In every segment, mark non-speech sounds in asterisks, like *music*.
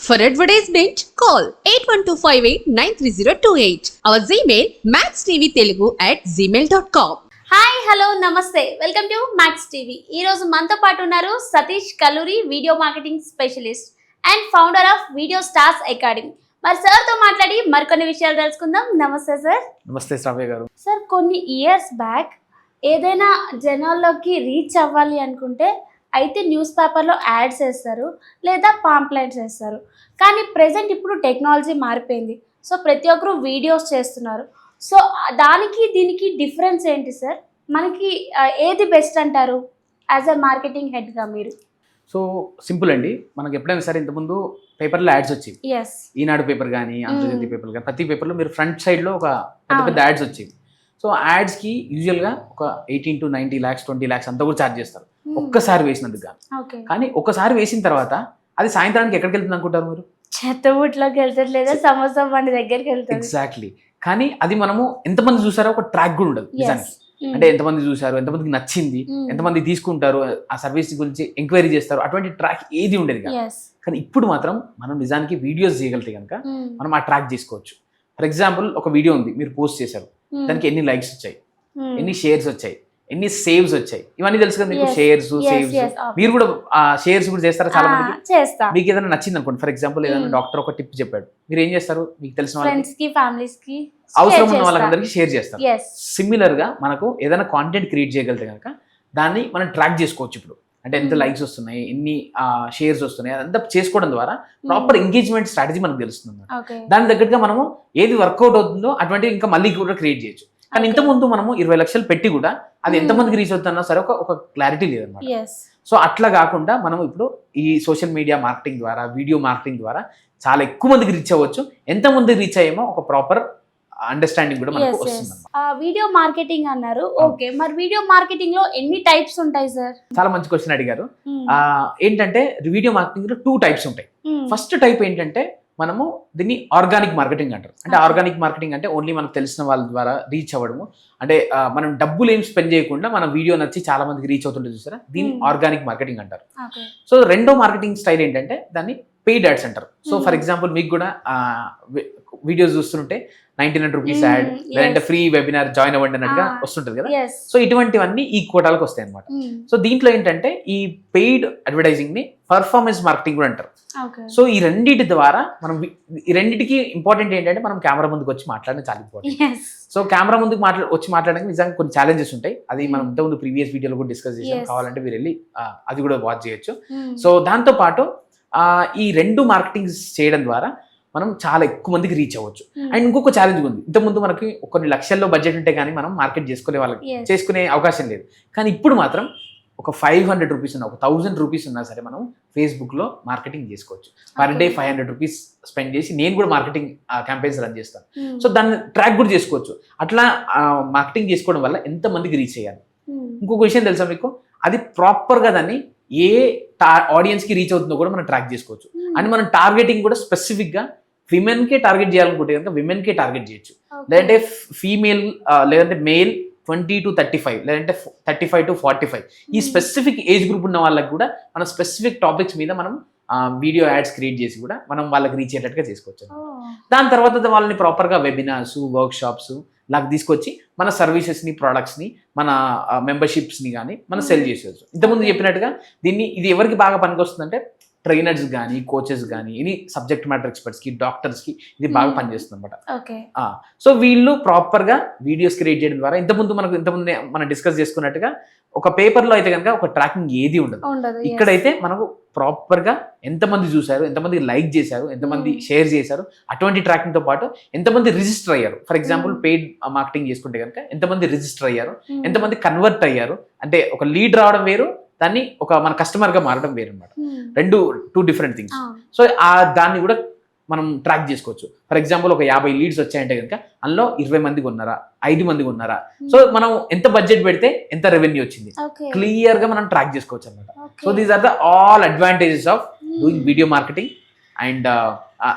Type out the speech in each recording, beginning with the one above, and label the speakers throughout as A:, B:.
A: For advertisement, call 8125893028. Our Gmail, maxtvtelugu at gmail.com.
B: Hi hello నమస్తే welcome to Max TV ఈ రోజు మనతో పాటు ఉన్నారు Satish Kalluri video marketing specialist and founder of Video Stars Academy మరి సార్తో మాట్లాడి మరికొన్ని విషయాలు తెలుసుకుందాం. నమస్తే సార్
C: నమస్తే శ్రావ్య గారు.
B: సార్ కొన్ని ఇయర్స్ బ్యాక్ ఏదైనా జనాల్లోకి రీచ్ అవ్వాలి అనుకుంటే అయితే న్యూస్ పేపర్లో యాడ్స్ వేస్తారు లేదా పాంప్లెట్స్ వేస్తారు. కానీ ప్రజెంట్ ఇప్పుడు టెక్నాలజీ మారిపోయింది. సో ప్రతి ఒక్కరు వీడియోస్ చేస్తున్నారు. సో దానికి దీనికి డిఫరెన్స్ ఏంటి సార్? మనకి ఏది బెస్ట్ అంటారు? యాజ్ అ మార్కెటింగ్ హెడ్గా మీరు?
C: సో సింపుల్ అండి. మనకి ఎప్పుడైనా సరే ఇంతకుముందు పేపర్లో యాడ్స్ వచ్చేవి. ఈనాడు పేపర్ కానీ ఆంధ్రజ్యోతి పేపర్ కానీ ప్రతి పేపర్లో మీరు ఫ్రంట్ సైడ్లో ఒక పెద్ద పెద్ద యాడ్స్ వచ్చేవి. సో యాడ్స్కి యూజువల్గా ఒక eighteen to ninety lakhs twenty lakhs అంతా కూడా ఛార్జ్ చేస్తారు. ఒక్కసారి వేసినందుకు కానీ ఒక్కసారి వేసిన తర్వాత అది సాయంత్రానికి ఎక్కడికి వెళ్తుంది అనుకుంటారు మీరు?
B: చెత్తబుట్లోకి వెళ్తారు లేదా సమోసా బండి దగ్గరికి వెళ్తారు.
C: ఎగ్జాక్ట్లీ కానీ అది మనము ఎంతమంది చూసారో ఒక ట్రాక్ కూడా ఉండదు నిజానికి. అంటే ఎంతమంది చూసారు ఎంతమందికి నచ్చింది
B: Hmm.
C: ఎంతమంది తీసుకుంటారు ఆ సర్వీస్ గురించి ఎంక్వైరీ చేస్తారు అటువంటి ట్రాక్ ఏది ఉండేది కాదు. కానీ ఇప్పుడు మాత్రం మనం నిజానికి వీడియోస్ చేయగలిగితే కనుక మనం ఆ ట్రాక్ చేసుకోవచ్చు. ఫర్ ఎగ్జాంపుల్ ఒక వీడియో ఉంది మీరు పోస్ట్ చేశారు. దానికి ఎన్ని లైక్స్ వచ్చాయి? ఎన్ని షేర్స్ వచ్చాయి? ఎన్ని సేవ్స్ వచ్చాయి? ఇవన్నీ తెలుసు కదా మీకు. షేర్స్ సేవ్స్ మీరు కూడా షేర్స్ కూడా చేస్తారా చాలా
B: చేస్తా.
C: మీకు ఏదైనా నచ్చింది అనుకోండి. ఫర్ ఎగ్జాంపుల్ ఏదైనా
B: Hmm.
C: డాక్టర్ ఒక టిప్ చెప్పాడు. మీరు ఏం చేస్తారు? మీకు తెలిసిన వాళ్ళకి
B: ఫ్రెండ్స్కి ఫ్యామిలీస్కి
C: అవసరం ఉన్న వాళ్ళందరికీ షేర్ చేస్తారు సిమిలర్గా మనకు ఏదైనా కాంటెంట్ క్రియేట్ చేయగలిగితే కనుక దాన్ని మనం ట్రాక్ చేసుకోవచ్చు ఇప్పుడు. అంటే ఎంత
B: Hmm.
C: లైక్స్ వస్తున్నాయి ఎన్ని షేర్స్ వస్తున్నాయి అదంతా చేసుకోవడం ద్వారా ప్రాపర్ ఎంగేజ్మెంట్ స్ట్రాటజీ మనకు తెలుస్తుంది దాని దగ్గరగా మనము ఏది వర్కౌట్ అవుతుందో అటువంటి ఇంకా మళ్ళీ కూడా క్రియేట్ చేయొచ్చు. కానీ ఇంత ముందు మనము ఇరవై లక్షలు పెట్టి కూడా అది
B: Hmm.
C: ఎంతమందికి రీచ్ అవుతుందన్నా సరే ఒక ఒక క్లారిటీ లేదన్నమాట. సో అట్లా కాకుండా మనం ఇప్పుడు ఈ సోషల్ మీడియా మార్కెటింగ్ ద్వారా వీడియో మార్కెటింగ్ ద్వారా చాలా ఎక్కువ మందికి రీచ్ అవ్వచ్చు. ఎంత మందికి రీచ్ అయ్యేమో ఒక ప్రాపర్ అండర్స్టాండింగ్ కూడా మనకు వస్తుంది
B: వీడియో మార్కెటింగ్ అన్నారు. ఓకే మరి వీడియో మార్కెటింగ్లో ఎన్ని టైప్స్ ఉంటాయి సార్
C: చాలా మంచి క్వశ్చన్ అడిగారు. ఆ, ఏంటంటే వీడియో మార్కెటింగ్లో టూ టైప్స్ ఉంటాయి. ఫస్ట్ టైప్ ఏంటంటే మనము దీన్ని ఆర్గానిక్ మార్కెటింగ్ అంటారు. అంటే. ఆర్గానిక్ మార్కెటింగ్ అంటే ఓన్లీ మనకు తెలిసిన వాళ్ళ ద్వారా రీచ్ అవ్వడము. అంటే మనం డబ్బులు ఏం స్పెండ్ చేయకుండా మన వీడియో నచ్చి చాలా మందికి రీచ్ అవుతుంటే చూసారా? దీన్ని
B: Hmm.
C: ఆర్గానిక్ మార్కెటింగ్ అంటారు. సో రెండో మార్కెటింగ్ స్టైల్ ఏంటంటే దాన్ని పెయిడ్ యాడ్స్ అంటారు. So for
B: Hmm.
C: ఎగ్జాంపుల్ మీకు కూడా వీడియోస్ చూస్తుంటే ninety nine rupees
B: Hmm,
C: ad లేదంటే. ఫ్రీ వెబినార్ జాయిన్ అవ్వండి అన్నట్టుగా
B: Ah.
C: వస్తుంటుంది కదా. సో ఇటువంటివన్నీ ఈ కోటాలకు వస్తాయి అనమాట సో దీంట్లో ఏంటంటే ఈ పెయిడ్ అడ్వర్టైజింగ్ని పర్ఫార్మెన్స్ మార్కెటింగ్ కూడా అంటారు. సో ఈ రెండింటి ద్వారా మనం ఈ రెండింటికి ఇంపార్టెంట్ ఏంటంటే మనం కెమెరా ముందుకు వచ్చి మాట్లాడడం చాలా ఇంపార్టెంట్ సో కెమెరా ముందుకు మాట్లా వచ్చి మాట్లాడడానికి నిజంగా కొన్ని ఛాలెంజెస్ ఉంటాయి. అది మనం ఇంతకుముందు ప్రీవియస్ వీడియోలో కూడా డిస్కస్ చేసాం. కావాలంటే మీరు వెళ్ళి అది కూడా వాచ్ చేయొచ్చు. సో దాంతో పాటు ఈ రెండు మార్కెటింగ్ చేయడం ద్వారా మనం చాలా ఎక్కువ మందికి రీచ్ అవ్వచ్చు. అండ్ ఇంకొక ఛాలెంజ్ ఉంది. ఇంతకుముందు మనకి కొన్ని లక్షల్లో బడ్జెట్ ఉంటే కానీ మనం మార్కెట్ చేసుకునే వాళ్ళకి. చేసుకునే అవకాశం లేదు. కానీ ఇప్పుడు మాత్రం ఒక ఫైవ్ హండ్రెడ్ రూపీస్ ఉన్నా ఒక థౌసండ్ రూపీస్ ఉన్నా సరే మనం ఫేస్బుక్లో మార్కెటింగ్ చేసుకోవచ్చు. Per day five hundred rupees spend చేసి నేను కూడా మార్కెటింగ్ క్యాంపెయిన్స్ రన్ చేస్తాను. సో దాన్ని ట్రాక్ కూడా చేసుకోవచ్చు. అట్లా మార్కెటింగ్ చేసుకోవడం వల్ల ఎంత మందికి రీచ్ అయ్యాలి ఇంకొక విషయం తెలుసా మీకు? అది ప్రాపర్గా దాన్ని ఏ ఆడియన్స్కి రీచ్ అవుతుందో కూడా మనం ట్రాక్ చేసుకోవచ్చు. అండ్ మనం టార్గెటింగ్ కూడా స్పెసిఫిక్గా విమెన్కే టార్గెట్ చేయాలనుకుంటే కనుక విమెన్కే టార్గెట్ చేయొచ్చు. లేదంటే ఫీమేల్ లేదంటే male twenty to thirty five లేదంటే thirty five to forty five ఈ స్పెసిఫిక్ ఏజ్ గ్రూప్ ఉన్న వాళ్ళకి కూడా మన స్పెసిఫిక్ టాపిక్స్ మీద మనం వీడియో యాడ్స్ క్రియేట్ చేసి కూడా మనం వాళ్ళకి రీచ్ అయ్యేటట్టుగా చేసుకోవచ్చు. దాని తర్వాత వాళ్ళని ప్రాపర్గా వెబినార్స్ వర్క్ షాప్స్ లాగా తీసుకొచ్చి మన సర్వీసెస్ని ప్రోడక్ట్స్ని మన మెంబర్షిప్స్ని కానీ మనం సెల్ చేసేవచ్చు ఇంతకుముందు చెప్పినట్టుగా దీన్ని ఇది ఎవరికి బాగా పనికొస్తుందంటే ట్రైనర్స్ కానీ కోచెస్ కానీ ఎనీ సబ్జెక్ట్ మ్యాటర్ ఎక్స్పర్ట్స్కి డాక్టర్స్కి ఇది బాగా. పనిచేస్తుంది అనమాట సో వీళ్ళు ప్రాపర్గా వీడియోస్ క్రియేట్ చేయడం ద్వారా ఇంతకుముందు మనకు ఇంతకుముందు మనం డిస్కస్ చేసుకున్నట్టుగా ఒక పేపర్లో అయితే కనుక ఒక ట్రాకింగ్ ఏది ఉండదు. ఇక్కడైతే మనకు ప్రాపర్గా ఎంతమంది చూశారు ఎంతమంది లైక్ చేశారు ఎంతమంది
B: Hmm.
C: షేర్ చేశారు అటువంటి ట్రాకింగ్తో పాటు ఎంతమంది రిజిస్టర్ అయ్యారు for example
B: Hmm.
C: Paid marketing చేసుకుంటే కనుక ఎంతమంది రిజిస్టర్ అయ్యారు
B: Hmm.
C: ఎంతమంది కన్వర్ట్ అయ్యారు అంటే ఒక లీడ్ రావడం వేరు దాన్ని ఒక మన కస్టమర్గా మారడం వేరు అనమాట
B: Hmm.
C: రెండు టూ డిఫరెంట్ థింగ్స్. సో ఆ దాన్ని కూడా మనం ట్రాక్ చేసుకోవచ్చు. ఫర్ ఎగ్జాంపుల్ ఒక యాభై లీడ్స్ వచ్చాయంటే కనుక అందులో ఇరవై మందికి ఉన్నారా ఐదు మందికి ఉన్నారా సో మనం ఎంత బడ్జెట్ పెడితే ఎంత రెవెన్యూ వచ్చింది? క్లియర్గా మనం ట్రాక్ చేసుకోవచ్చు అనమాట so these are the all advantages of
B: Hmm.
C: Doing video marketing and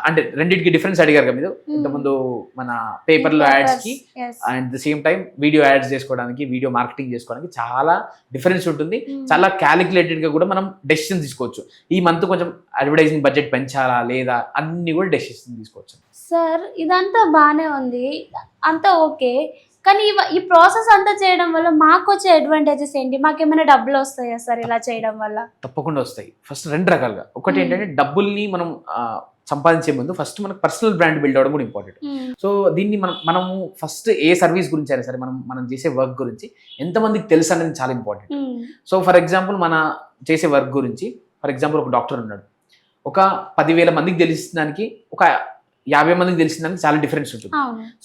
C: అంటే రెండింటికి డిఫరెన్స్ అడిగారు కదా మీరు? ఇంతకుముందు మన పేపర్లో యాడ్స్కి and the same time video ads చేసుకోవడానికి వీడియో మార్కెటింగ్ చేసుకోవడానికి చాలా డిఫరెన్స్ ఉంటుంది. చాలా క్యాలిక్యులేటెడ్గా కూడా మనం డెసిషన్ తీసుకోవచ్చు. ఈ మంత్ కొంచెం అడ్వర్టైజింగ్ బడ్జెట్ పెంచాలా లేదా అన్ని కూడా డెసిషన్ తీసుకోవచ్చు.
B: సార్ ఇదంతా బాగానే ఉంది. అంతా ఓకే. కానీ ఈ ప్రాసెస్ అంతా చేయడం వల్ల మాకు వచ్చే అడ్వాంటేజెస్ ఏంటి? మాకేమైనా డబ్బులు వస్తాయా సార్ ఇలా చేయడం వల్ల?
C: తప్పకుండా వస్తాయి. ఫస్ట్ రెండు రకాలుగా. ఒకటి. ఏంటంటే డబ్బుల్ని మనం సంపాదించే ముందు ఫస్ట్ మనకు పర్సనల్ బ్రాండ్ బిల్డ్ అవ్వడం కూడా ఇంపార్టెంట్ సో దీన్ని మనం మనము ఫస్ట్ ఏ సర్వీస్ గురించి అయినా సరే మనం మనం చేసే వర్క్ గురించి ఎంతమందికి తెలుసు అనేది చాలా ఇంపార్టెంట్ సో ఫర్ ఎగ్జాంపుల్ మన చేసే వర్క్ గురించి ఫర్ ఎగ్జాంపుల్ ఒక డాక్టర్ ఉన్నాడు. ఒక పదివేల మందికి తెలిసిందానికి ఒక యాభై మందికి తెలిసిందానికి చాలా డిఫరెన్స్ ఉంటుంది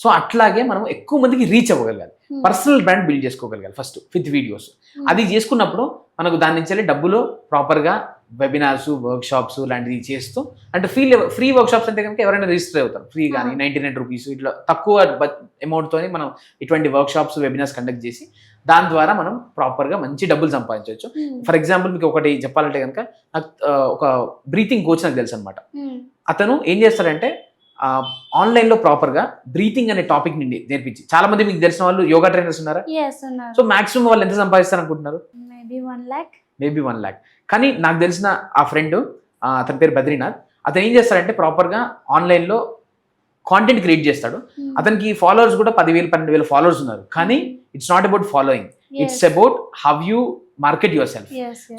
C: సో అట్లాగే మనం ఎక్కువ మందికి రీచ్ అవ్వగలగాలి. పర్సనల్ బ్రాండ్ బిల్డ్ చేసుకోగలగాలి ఫస్ట్ విత్ వీడియోస్. అది చేసుకున్నప్పుడు మనకు దాని నుంచి వెళ్ళి డబ్బులు ప్రాపర్గా వెబినార్స్ వర్క్ షాప్స్ లాంటివి చేస్తూ అంటే ఫ్రీ ఫ్రీ వర్క్ షాప్స్ అంటే కనుక ఎవరైనా రిజిస్టర్ అవుతారు ఫ్రీ కానీ
B: Ah.
C: నైంటీ నైన్ రూపీస్ ఇట్లా తక్కువ అమౌంట్తో మనం ఇటువంటి వర్క్ షాప్స్ వెబినార్స్ కండక్ట్ చేసి దాని ద్వారా మనం ప్రాపర్గా మంచి డబ్బులు సంపాదించవచ్చు. ఫర్ ఎగ్జాంపుల్ మీకు ఒకటి చెప్పాలంటే కనుక నాకు ఒక బ్రీతింగ్ కోచ్ నాకు తెలుసు అనమాట. అతను ఏం చేస్తాడంటే ఆన్లైన్లో ప్రాపర్గా బ్రీతింగ్ అనే టాపిక్ నుండి నేర్పించి. చాలా మంది మీకు తెలిసిన వాళ్ళు యోగా ట్రైనర్స్ ఉన్నారా? సో మాక్సిమం వాళ్ళు ఎంత సంపాదిస్తారు అనుకుంటున్నారు
B: మేబీ వన్ ల్యాక్
C: కానీ నాకు తెలిసిన ఆ ఫ్రెండ్ అతని పేరు బద్రీనాథ్. అతను ఏం చేస్తాడంటే ప్రాపర్గా ఆన్లైన్లో కాంటెంట్ క్రియేట్ చేస్తాడు. అతనికి ఫాలోవర్స్ కూడా పదివేలు పన్నెండు వేల ఫాలోవర్స్ ఉన్నారు. కానీ it's not about following it's about how you market yourself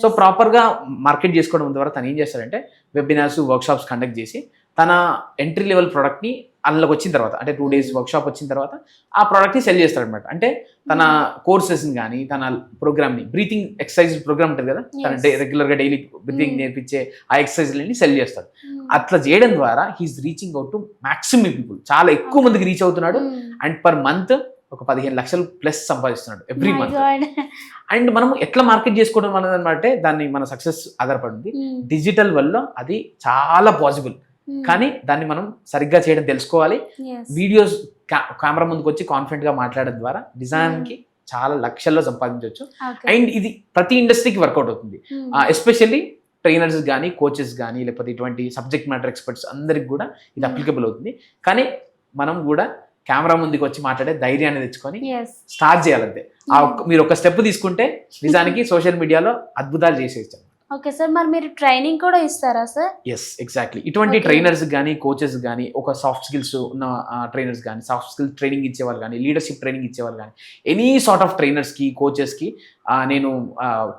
C: so ప్రాపర్గా మార్కెట్ చేసుకోవడం ద్వారా తను ఏం చేస్తాడంటే వెబినార్స్ వర్క్షాప్స్ కండక్ట్ చేసి తన ఎంట్రీ లెవెల్ ప్రోడక్ట్ని అందులోకి వచ్చిన తర్వాత అంటే టూ డేస్ వర్క్షాప్ వచ్చిన తర్వాత ఆ ప్రోడక్ట్ని సెల్ చేస్తాడు అనమాట అంటే తన కోర్సెస్ని కానీ తన ప్రోగ్రామ్ని బ్రీతింగ్ ఎక్సర్సైజ్ ప్రోగ్రామ్ ఉంటుంది కదా తన
B: Yes.
C: రెగ్యులర్గా డైలీ బ్రీతింగ్
B: Hmm.
C: నేర్పించే ఆ ఎక్సర్సైజ్లని సెల్ చేస్తాడు. అట్లా చేయడం ద్వారా he's reaching out to maximum people చాలా ఎక్కువ మందికి రీచ్ అవుతున్నాడు అండ్ పర్ మంత్ ఒక పదిహేను లక్షలు ప్లస్ సంపాదిస్తున్నాడు ఎవ్రీ మంత్ అండ్ మనం ఎట్లా మార్కెట్ చేసుకోవడం అనేది అనమాట దాన్ని మన సక్సెస్ ఆధారపడింది. డిజిటల్ వల్ల అది చాలా పాసిబుల్ కానీ దాన్ని మనం సరిగ్గా చేయడం తెలుసుకోవాలి. వీడియోస్ కెమెరా ముందుకు వచ్చి కాన్ఫిడెంట్గా మాట్లాడడం ద్వారా డిజైన్కి చాలా లక్షల్లో సంపాదించవచ్చు అండ్ ఇది ప్రతి ఇండస్ట్రీకి వర్కౌట్ అవుతుంది. ఎస్పెషల్లీ ట్రైనర్స్ కానీ కోచెస్ కానీ లేకపోతే ఇటువంటి సబ్జెక్ట్ మ్యాటర్ ఎక్స్పర్ట్స్ అందరికి కూడా ఇది
B: Hmm.
C: అప్లికబుల్ అవుతుంది. కానీ మనం కూడా కెమెరా ముందుకు వచ్చి మాట్లాడే ధైర్యాన్ని తెచ్చుకొని స్టార్ట్ చేయాలంతే. ఒక్క- మీరు ఒక స్టెప్ తీసుకుంటే *laughs* నిజానికి సోషల్ మీడియాలో అద్భుతాలు చేసేయచ్చు.
B: ఓకే సార్ మరి మీరు ట్రైనింగ్ కూడా ఇస్తారా సార్?
C: ఎస్ ఎగ్జాక్ట్లీ ఇటువంటి. ట్రైనర్స్ కానీ కోచెస్ కానీ ఒక సాఫ్ట్ స్కిల్స్ ఉన్న ట్రైనర్స్ కానీ సాఫ్ట్ స్కిల్స్ ట్రైనింగ్ ఇచ్చేవాళ్ళు కానీ లీడర్షిప్ ట్రైనింగ్ ఇచ్చేవాళ్ళు కానీ ఎనీ సార్ట్ ఆఫ్ ట్రైనర్స్కి కోచెస్కి నేను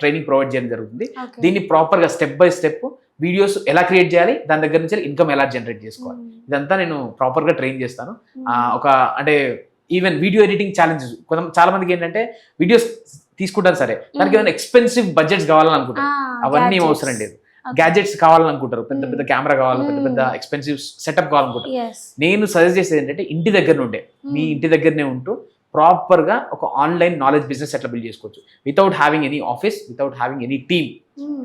C: ట్రైనింగ్ ప్రొవైడ్ చేయడం జరుగుతుంది. దీన్ని ప్రాపర్గా స్టెప్ బై స్టెప్ వీడియోస్ ఎలా క్రియేట్ చేయాలి దాని దగ్గర నుంచి ఇన్కమ్ ఎలా జనరేట్ చేసుకోవాలి. ఇదంతా నేను ప్రాపర్గా ట్రైన్ చేస్తాను. ఆ, ఒక అంటే ఈవెన్ వీడియో ఎడిటింగ్ ఛాలెంజెస్ కొంత చాలా మందికి ఏంటంటే వీడియోస్ తీసుకుంటారు సరే. దానికి. ఏమైనా ఎక్స్పెన్సివ్ బడ్జెట్స్ కావాలని అనుకుంటారు అవన్నీ అవసరం లేదు. గ్యాజెట్స్ కావాలనుకుంటారు. పెద్ద పెద్ద. కెమెరా కావాలి పెద్ద పెద్ద. ఎక్స్పెన్సివ్ సెటప్ కావాలనుకుంటారు. నేను సజెస్ట్ చేసేది ఏంటంటే ఇంటి దగ్గర నుండే మీ ఇంటి దగ్గరనే ఉంటూ ప్రాపర్గా ఒక ఆన్లైన్ నాలెడ్జ్ బిజినెస్ ఎట్లా బిల్డ్ చేసుకోవచ్చు. Without having any office without having any team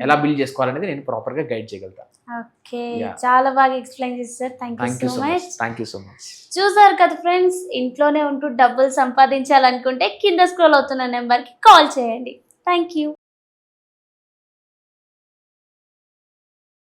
C: ఎలా బిల్డ్ చేసుకోవాలనేది నేను ప్రాపర్గా గైడ్ చేయగలుగుతాను
B: ఓకే. చాలా బాగా ఎక్స్ప్లెయిన్ చేస్తారు thank you so
C: much thank you so much
B: చూసారు కదా ఫ్రెండ్స్ ఇంట్లోనే ఉంటూ డబ్బులు సంపాదించాలనుకుంటే కింద స్క్రోల్ అవుతున్న నెంబర్కి కాల్ చేయండి. Thank you